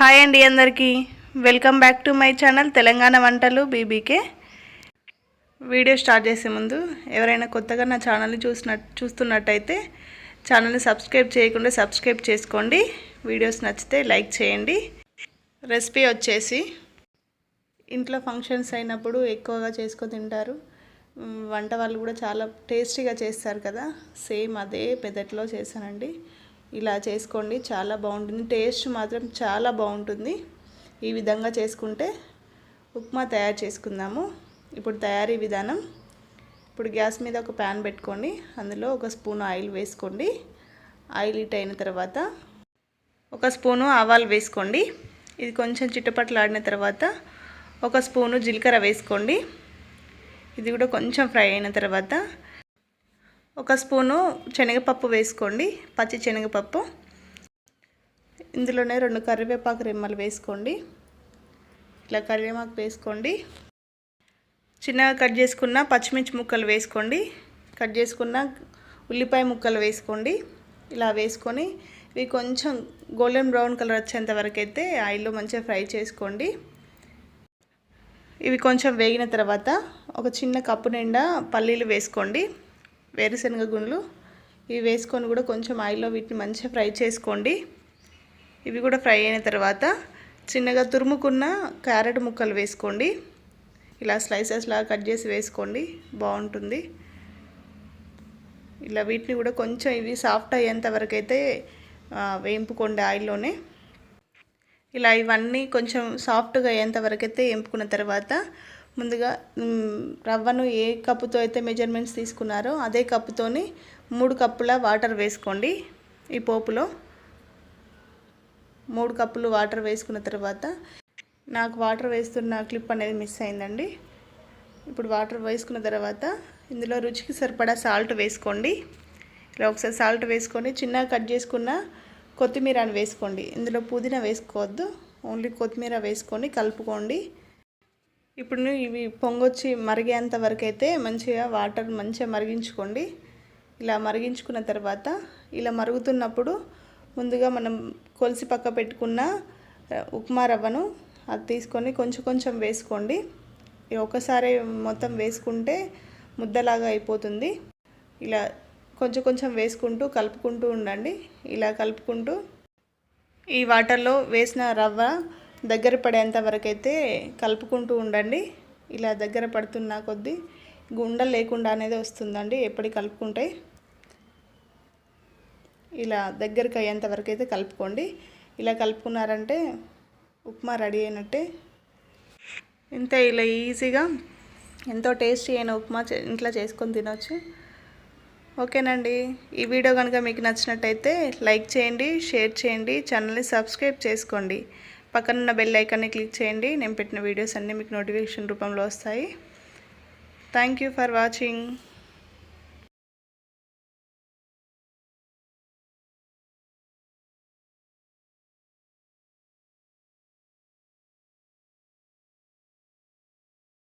Hi అండి అందరికీ. Welcome back to my channel Telangana వంటలు బీబీకే. వీడియో స్టార్ట్ చేసే ముందు ఎవరైనా కొత్తగా నా ఛానల్ని చూసిన చూస్తున్నట్టయితే ఛానల్ని సబ్స్క్రైబ్ చేయకుండా సబ్స్క్రైబ్ చేసుకోండి. వీడియోస్ నచ్చితే లైక్ చేయండి. రెసిపీ వచ్చేసి ఇంట్లో ఫంక్షన్స్ అయినప్పుడు ఎక్కువగా చేసుకొని తింటారు. వంట వాళ్ళు కూడా చాలా టేస్టీగా చేస్తారు కదా. సేమ్ అదే పెదట్లో చేశానండి. ఇలా చేసుకోండి చాలా బాగుంటుంది. టేస్ట్ మాత్రం చాలా బాగుంటుంది. ఈ విధంగా చేసుకుంటే ఉప్మా తయారు చేసుకుందాము. ఇప్పుడు తయారీ విధానం. ఇప్పుడు గ్యాస్ మీద ఒక ప్యాన్ పెట్టుకోండి. అందులో ఒక స్పూన్ ఆయిల్ వేసుకోండి. ఆయిల్ హీట్ అయిన తర్వాత ఒక స్పూను ఆవాలు వేసుకోండి. ఇది కొంచెం చిట్టపట్లాడిన తర్వాత ఒక స్పూను జీలకర్ర వేసుకోండి. ఇది కూడా కొంచెం ఫ్రై అయిన తర్వాత ఒక స్పూను శనగపప్పు వేసుకోండి పచ్చి శనగపప్పు. ఇందులోనే రెండు కరివేపాకు రెమ్మలు వేసుకోండి. ఇలా కరివేపాకు వేసుకోండి. చిన్నగా కట్ చేసుకున్న పచ్చిమిర్చి ముక్కలు వేసుకోండి. కట్ చేసుకున్న ఉల్లిపాయ ముక్కలు వేసుకోండి. ఇలా వేసుకొని ఇవి కొంచెం గోల్డెన్ బ్రౌన్ కలర్ వచ్చేంత వరకు అయితే ఆయిల్లో మంచిగా ఫ్రై చేసుకోండి. ఇవి కొంచెం వేగిన తర్వాత ఒక చిన్న కప్పు నిండా పల్లీలు వేసుకోండి. వేరుశనగ గుండ్లు ఇవి వేసుకొని కూడా కొంచెం ఆయిల్లో వీటిని మంచిగా ఫ్రై చేసుకోండి. ఇవి కూడా ఫ్రై అయిన తర్వాత చిన్నగా తురుముకున్న క్యారెట్ ముక్కలు వేసుకోండి. ఇలా స్లైసెస్ లాగా కట్ చేసి వేసుకోండి. బాగుంటుంది. ఇలా వీటిని కూడా కొంచెం ఇవి సాఫ్ట్ అయ్యేంత వరకు అయితే వేయింపుకోండి ఆయిల్లోనే. ఇలా ఇవన్నీ కొంచెం సాఫ్ట్గా అయ్యేంత వరకు అయితే వేయింపుకున్న తర్వాత ముందుగా రవ్వను ఏ కప్పుతో అయితే మెజర్మెంట్స్ తీసుకున్నారో అదే కప్పుతోని మూడు కప్పుల వాటర్ వేసుకోండి. ఈ పోపులో మూడు కప్పులు వాటర్ వేసుకున్న తర్వాత నాకు వాటర్ వేస్తున్న క్లిప్ అనేది మిస్ అయిందండి. ఇప్పుడు వాటర్ వేసుకున్న తర్వాత ఇందులో రుచికి సరిపడా సాల్ట్ వేసుకోండి. ఇలా ఒకసారి సాల్ట్ వేసుకొని చిన్నగా కట్ చేసుకున్న కొత్తిమీరని వేసుకోండి. ఇందులో పుదీనా వేసుకోవద్దు. ఓన్లీ కొత్తిమీర వేసుకొని కలుపుకోండి. ఇప్పుడు ఇవి పొంగొచ్చి మరిగేంత వరకు అయితే మంచిగా వాటర్ మంచిగా మరిగించుకోండి. ఇలా మరిగించుకున్న తర్వాత ఇలా మరుగుతున్నప్పుడు ముందుగా మనం కొలిసి పక్క పెట్టుకున్న ఉప్మా రవ్వను అది తీసుకొని కొంచెం కొంచెం వేసుకోండి. ఒకసారి మొత్తం వేసుకుంటే ముద్దలాగా అయిపోతుంది. ఇలా కొంచెం కొంచెం వేసుకుంటూ కలుపుకుంటూ ఉండండి. ఇలా కలుపుకుంటూ ఈ వాటర్లో వేసిన రవ్వ దగ్గర పడేంత వరకు అయితే కలుపుకుంటూ ఉండండి. ఇలా దగ్గర పడుతున్న కొద్దీ గుండ లేకుండా అనేది వస్తుందండి ఎప్పటి కలుపుకుంటే. ఇలా దగ్గరకు అయ్యేంత వరకు అయితే కలుపుకోండి. ఇలా కలుపుకున్నారంటే ఉప్మా రెడీ అయినట్టే. ఇంత ఇలా ఈజీగా ఎంతో టేస్టీ అయిన ఉప్మా ఇంట్లో చేసుకొని తినొచ్చు. ఓకేనండి. ఈ వీడియో కనుక మీకు నచ్చినట్టయితే లైక్ చేయండి షేర్ చేయండి ఛానల్ని సబ్స్క్రైబ్ చేసుకోండి. పక్కనున్న బెల్ ఐకాన్ని క్లిక్ చేయండి. నేను పెట్టిన వీడియోస్ అన్నీ మీకు నోటిఫికేషన్ రూపంలో వస్తాయి. Thank you for watching